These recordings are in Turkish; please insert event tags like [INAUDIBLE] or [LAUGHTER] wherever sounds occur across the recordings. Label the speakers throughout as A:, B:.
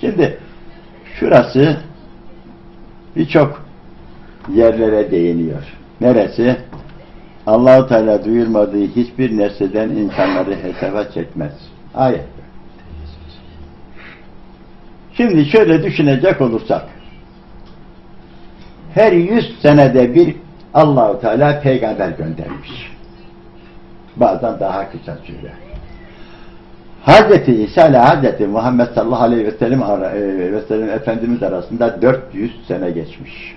A: Şimdi şurası birçok yerlere değiniyor. Neresi? Allahu Teala duyurmadığı hiçbir nesneden insanları hesaba çekmez. Ayet. Şimdi şöyle düşünecek olursak her yüz senede bir Allahu Teala peygamber göndermiş. Bazen daha kısa süre. Hazreti İsa ile Hazreti Muhammed sallallahu aleyhi ve sellem, e, ve sellem Efendimiz arasında 400 sene geçmiş.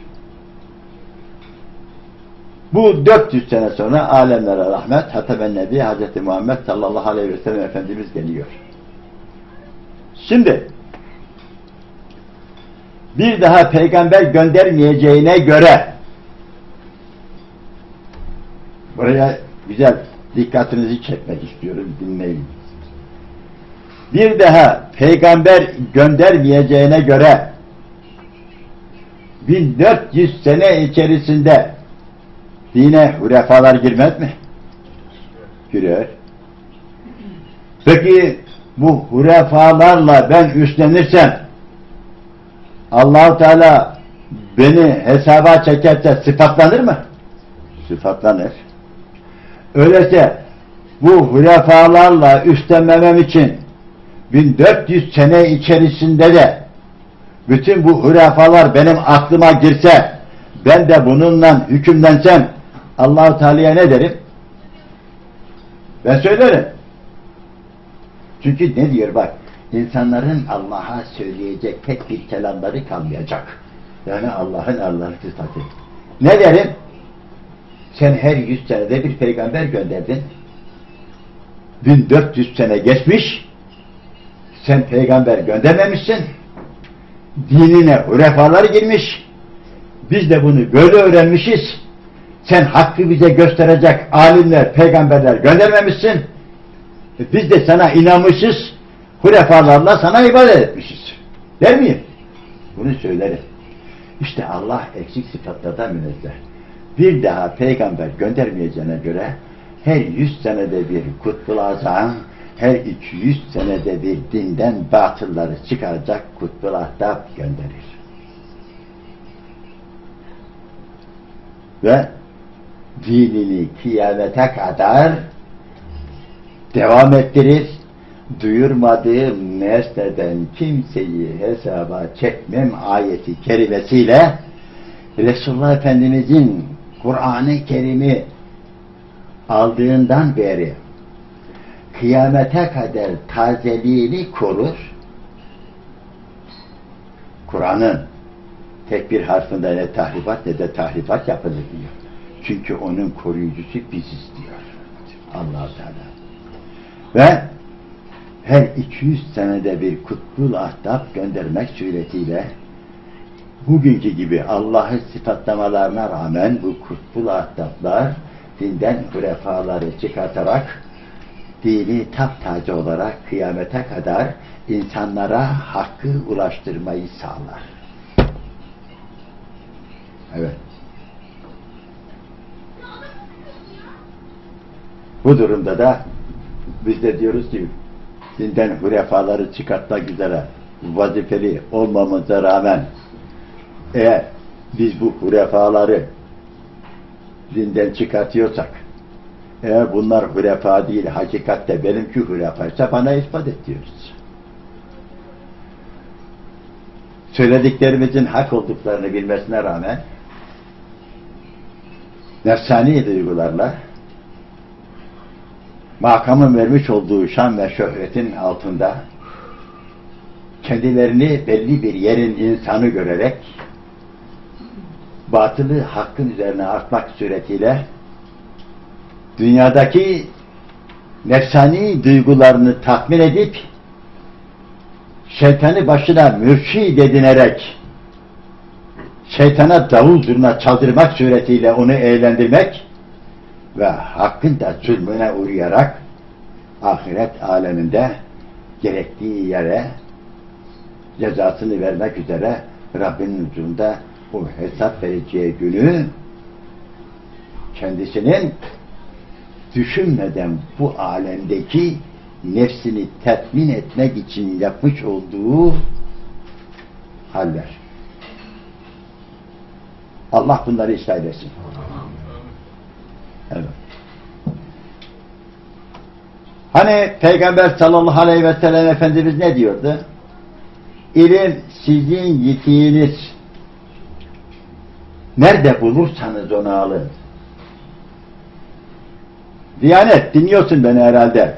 A: Bu 400 sene sonra alemlere rahmet Hatemen Nebi Hazreti Muhammed sallallahu aleyhi ve sellem Efendimiz geliyor. Şimdi bir daha peygamber göndermeyeceğine göre buraya güzel dikkatinizi çekmek istiyorum dinleyin. Bir daha peygamber göndermeyeceğine göre 1400 sene içerisinde dine hurefalar girmez mi? Girer. Peki bu hurefalarla ben üstlenirsem Allahu Teala beni hesaba çekerse sıfatlanır mı? Sıfatlanır. Öyleyse bu hurefalarla üstlenmemem için 1400 sene içerisinde de bütün bu hurefalar benim aklıma girse ben de bununla hükümlensem Allahu Teala'ya ne derim? Ben söylerim. Çünkü ne diyor bak insanların Allah'a söyleyecek tek bir kelamları kalmayacak. Yani Allah'ın Allah'ın sıfatı. Ne derim? Sen her yüz senede bir peygamber gönderdin. 1400 sene geçmiş. Sen peygamber göndermemişsin. Dinine hurefalar girmiş. Biz de bunu böyle öğrenmişiz. Sen hakkı bize gösterecek alimler, peygamberler göndermemişsin. E Biz de sana inanmışız. Hurefalarla sana ibadet etmişiz. Der miyim? Bunu söylerim. İşte Allah eksik sıfatlardan münezzeh. Bir daha peygamber göndermeyeceğine göre her yüz senede bir kutbul azam, her 200 senede bir dinden batılları çıkaracak kutbul ahdap gönderir. Ve dinini kıyamete kadar devam ettirir. Duyurmadığım nesneden kimseyi hesaba çekmem ayeti kerimesiyle Resulullah Efendimizin Kur'an-ı Kerim'i aldığından beri kıyamete kadar tazeliğini korur. Kur'an'ın tek bir harfinde ne tahrifat ne de tahrifat yapılır diyor. Çünkü onun koruyucusu biziz diyor. allah Teala. Ve her 200 senede bir kutbul ahtap göndermek suretiyle bugünkü gibi Allah'ın sıfatlamalarına rağmen bu kutbul ahtaplar dinden hurefaları çıkartarak dini taptacı olarak kıyamete kadar insanlara hakkı ulaştırmayı sağlar. Evet. Bu durumda da biz de diyoruz ki dinden hurefaları çıkartmak üzere vazifeli olmamıza rağmen eğer biz bu hurefaları dinden çıkartıyorsak eğer bunlar hurefa değil hakikatte benimki hurefaysa bana ispat et diyoruz. Söylediklerimizin hak olduklarını bilmesine rağmen nefsani duygularla makamın vermiş olduğu şan ve şöhretin altında kendilerini belli bir yerin insanı görerek batılı hakkın üzerine artmak suretiyle dünyadaki nefsani duygularını tatmin edip şeytanı başına mürşid edinerek şeytana davul zurna çaldırmak suretiyle onu eğlendirmek ve hakkın da zulmüne uğrayarak ahiret aleminde gerektiği yere cezasını vermek üzere Rabbinin huzurunda o hesap vereceği günü kendisinin düşünmeden bu alemdeki nefsini tatmin etmek için yapmış olduğu haller. Allah bunları ıslah. Evet. Hani Peygamber sallallahu aleyhi ve sellem Efendimiz ne diyordu? İlim sizin yitiğiniz. Nerede bulursanız onu alın. Diyanet dinliyorsun beni herhalde.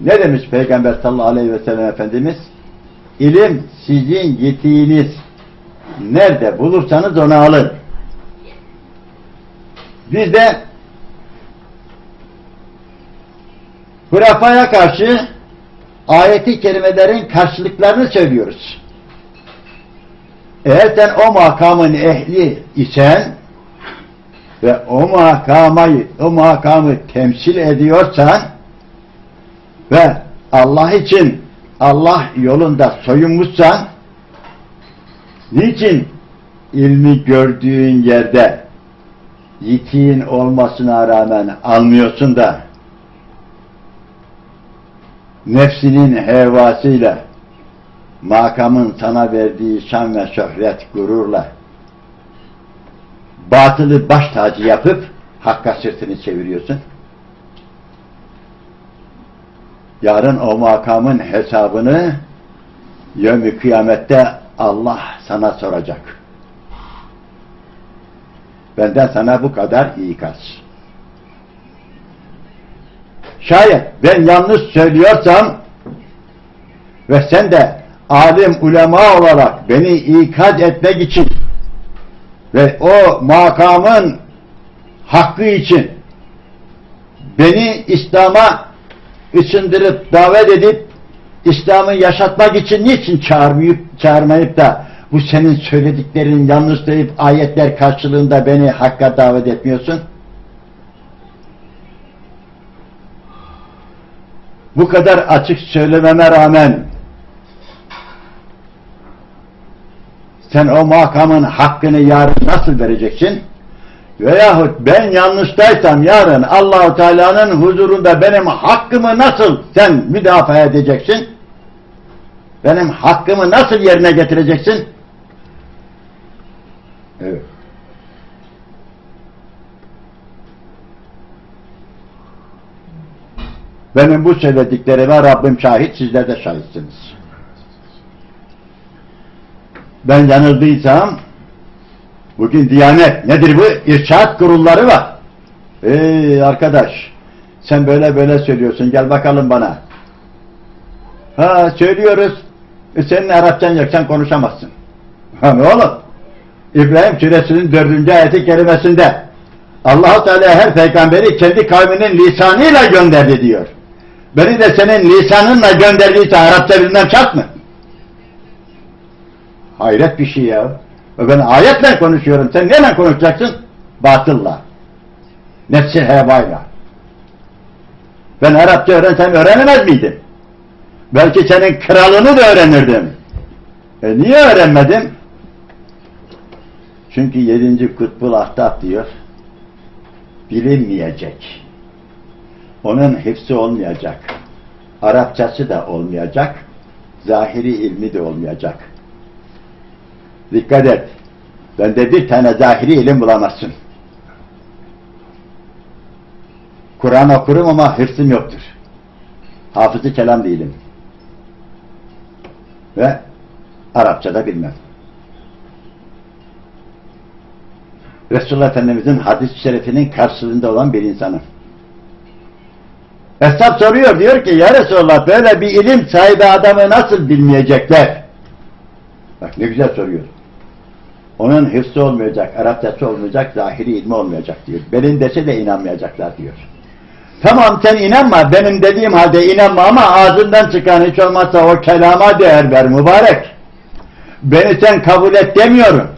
A: Ne demiş Peygamber sallallahu aleyhi ve sellem Efendimiz? İlim sizin yetiğiniz. Nerede bulursanız onu alın. Biz de hurafaya karşı ayeti kerimelerin karşılıklarını söylüyoruz. Eğer sen o makamın ehli isen ve o makamayı, o makamı temsil ediyorsan ve Allah için Allah yolunda soyunmuşsan niçin ilmi gördüğün yerde yitiğin olmasına rağmen almıyorsun da nefsinin hevasıyla makamın sana verdiği şan ve şöhret gururla batılı baş tacı yapıp hakka sırtını çeviriyorsun. Yarın o makamın hesabını yevmi kıyamette Allah sana soracak. Benden sana bu kadar ikaz. Şayet ben yanlış söylüyorsam ve sen de alim ulema olarak beni ikaz etmek için ve o makamın hakkı için beni İslam'a ısındırıp davet edip İslam'ı yaşatmak için niçin çağırmayıp, çağırmayıp da bu senin söylediklerin yanlış deyip ayetler karşılığında beni hakka davet etmiyorsun? Bu kadar açık söylememe rağmen sen o makamın hakkını yarın nasıl vereceksin? Veyahut ben yanlıştaysam yarın Allahu Teala'nın huzurunda benim hakkımı nasıl sen müdafaa edeceksin? Benim hakkımı nasıl yerine getireceksin? Evet. Benim bu söylediklerime Rabbim şahit, sizler de şahitsiniz. Ben yanıldıysam bugün Diyanet nedir bu? İrşat kurulları var. Ey arkadaş sen böyle böyle söylüyorsun gel bakalım bana. Ha söylüyoruz. E, senin Arapçan yok sen konuşamazsın. Ha ne oğlum? İbrahim suresinin dördüncü ayeti kerimesinde allah Teala her peygamberi kendi kavminin lisanıyla gönderdi diyor. Beni de senin lisanınla gönderdiyse Arapça bilmem şart mı? Hayret bir şey ya. Ben ayetle konuşuyorum. Sen neyle konuşacaksın? Batılla. Nefsi hevayla. Ben Arapça öğrensem öğrenemez miydim? Belki senin kralını da öğrenirdim. E niye öğrenmedim? Çünkü yedinci kutbul ahtap diyor. Bilinmeyecek. Onun hepsi olmayacak. Arapçası da olmayacak. Zahiri ilmi de olmayacak. Dikkat et. Bende bir tane zahiri ilim bulamazsın. Kur'an okurum ama hırsım yoktur. Hafızı kelam değilim. Ve Arapça da bilmem. Resulullah Efendimiz'in hadis-i şerifinin karşılığında olan bir insanım. Esnaf soruyor, diyor ki ya Resulallah böyle bir ilim sahibi adamı nasıl bilmeyecekler? Bak ne güzel soruyor. Onun hırsı olmayacak, Arapçası olmayacak, zahiri ilmi olmayacak diyor. Benim dese de inanmayacaklar diyor. Tamam sen inanma, benim dediğim halde inanma ama ağzından çıkan hiç olmazsa o kelama değer ver mübarek. Beni sen kabul et demiyorum.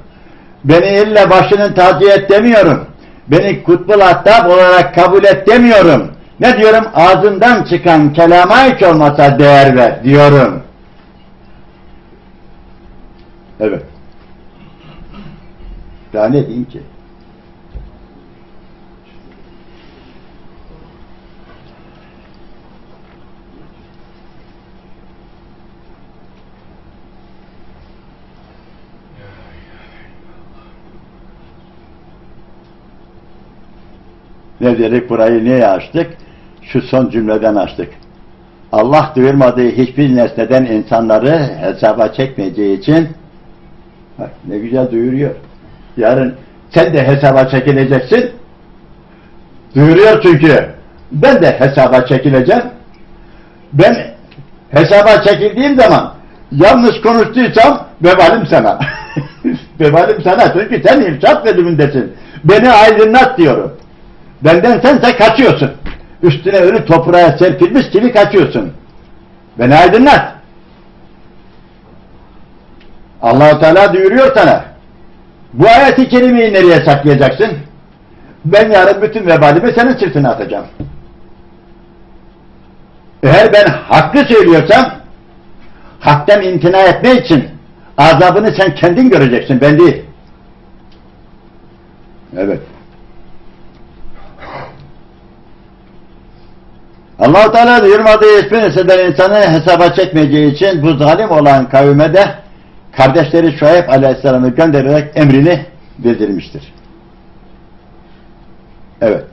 A: Beni illa başının tacı et demiyorum. Beni kutbul attab olarak kabul et demiyorum. Ne diyorum? Ağzından çıkan kelama hiç olmasa değer ver diyorum. Evet. Daha ne diyeyim ki? Ne dedik burayı niye açtık? Şu son cümleden açtık. Allah duyurmadığı hiçbir nesneden insanları hesaba çekmeyeceği için bak ne güzel duyuruyor. Yarın sen de hesaba çekileceksin. Duyuruyor çünkü. Ben de hesaba çekileceğim. Ben hesaba çekildiğim zaman yanlış konuştuysam vebalim sana. [LAUGHS] vebalim sana çünkü sen irşat bölümündesin. Beni aydınlat diyorum. Benden sense kaçıyorsun. Üstüne ölü toprağa serpilmiş gibi kaçıyorsun. Beni aydınlat. allah Teala duyuruyor sana. Bu ayeti kerimeyi nereye saklayacaksın? Ben yarın bütün vebalimi senin sırtına atacağım. Eğer ben hakkı söylüyorsam haktan imtina etme için azabını sen kendin göreceksin, ben değil. Evet. allah Teala duyurmadığı hiçbir nesneden insanı hesaba çekmeyeceği için bu zalim olan kavime de kardeşleri Şuayb Aleyhisselam'ı göndererek emrini bildirmiştir. Evet.